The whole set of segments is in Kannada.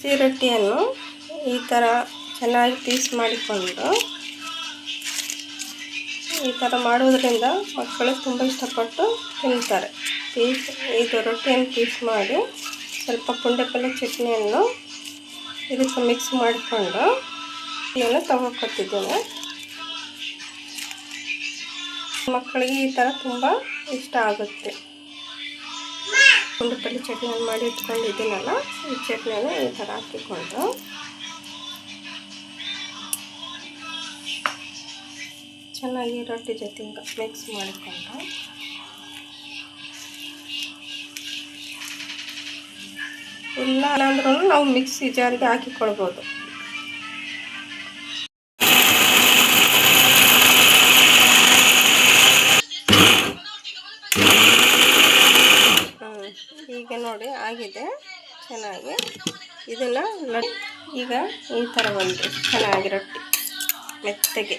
ಹತ್ತಿ ರೊಟ್ಟಿಯನ್ನು ಈ ಥರ ಚೆನ್ನಾಗಿ ಪೀಸ್ ಮಾಡಿಕೊಂಡು ಈ ಥರ ಮಾಡೋದ್ರಿಂದ ಮಕ್ಕಳು ತುಂಬ ಇಷ್ಟಪಟ್ಟು ತಿಂತಾರೆ. ಪೀಸ್ ಇದು ರೊಟ್ಟಿಯನ್ನು ಪೀಸ್ ಮಾಡಿ ಸ್ವಲ್ಪ ಪುಂಡೆ ಪಲ್ಯ ಚಟ್ನಿಯನ್ನು ಇದಕ್ಕೆ ಮಿಕ್ಸ್ ಮಾಡಿಕೊಂಡು ಇದನ್ನು ತಗೋಕೊತಿದ್ದೇನೆ ಮಕ್ಕಳಿಗೆ ಈ ಥರ ತುಂಬ ಇಷ್ಟ ಆಗುತ್ತೆ. ಪುಂಡೆ ಪಲ್ಯ ಚಟ್ನಿಯನ್ನು ಮಾಡಿ ಇಟ್ಕೊಂಡಿದ್ದೀನಲ್ಲ ಈ ಚಟ್ನಿಯನ್ನು ಈ ಥರ ಹಾಕಿಕೊಂಡು. ಚೆನ್ನಾಗಿ ರೊಟ್ಟಿ ಜೊತೆ ಮಿಕ್ಸ್ ಮಾಡಿಕೊಂಡು. ಇಲ್ಲ ಅಂದ್ರೂ ನಾವು ಮಿಕ್ಸಿ ಜಾರಿಗೆ ಹಾಕಿಕೊಳ್ಬೋದು. ಈಗ ನೋಡಿ, ಆಗಿದೆ. ಚೆನ್ನಾಗಿ. ಇದನ್ನು ಲಟ್ ಈಗ ಈ ಥರ ಒಂದು ಚೆನ್ನಾಗಿ ರೊಟ್ಟಿ, ಮೆತ್ತಗೆ.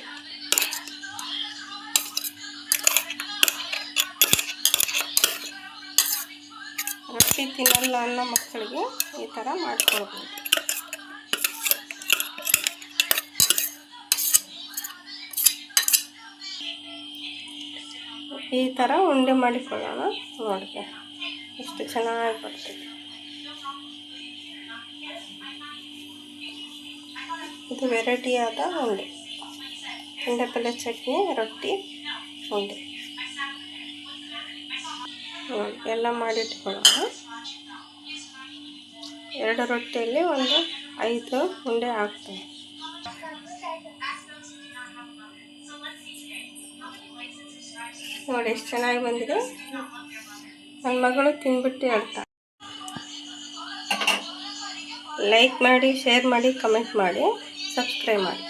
ರೊಟ್ಟಿ ತಿನ್ನಲ್ಲ ಅನ್ನೋ ಮಕ್ಕಳಿಗೆ ಈ ಥರ ಮಾಡ್ಕೊಳ್ಬೋದು. ಈ ಥರ ಉಂಡೆ ಮಾಡಿಕೊಳ್ಳೋಣ ನೋಡಿ ಎಷ್ಟು ಚೆನ್ನಾಗಿ ಬರ್ತದೆ ಇದು ವೆರೈಟಿಯಾದ ಉಂಡೆ. ಪಲ್ಯ ಚಟ್ನಿ, ರೊಟ್ಟಿ, ಉಂಡೆ. ಎಲ್ಲ ಮಾಡಿಟ್ಕೊಳ್ಳೋಣ ಎರಡು ರೊಟ್ಟಿಯಲ್ಲಿ ಒಂದು ಐದು ಉಂಡೆ ಹಾಕ್ತೇನೆ ನೋಡಿ, ಎಷ್ಟು ಚೆನ್ನಾಗಿ ಬಂದಿದೆ. ನನ್ನ ಮಗಳು ತಿನ್ಬಿಟ್ಟು ಹೇಳ್ತಾ. ಲೈಕ್ ಮಾಡಿ ಶೇರ್ ಮಾಡಿ ಕಮೆಂಟ್ ಮಾಡಿ ಸಬ್ಸ್ಕ್ರೈಬ್ ಮಾಡಿ.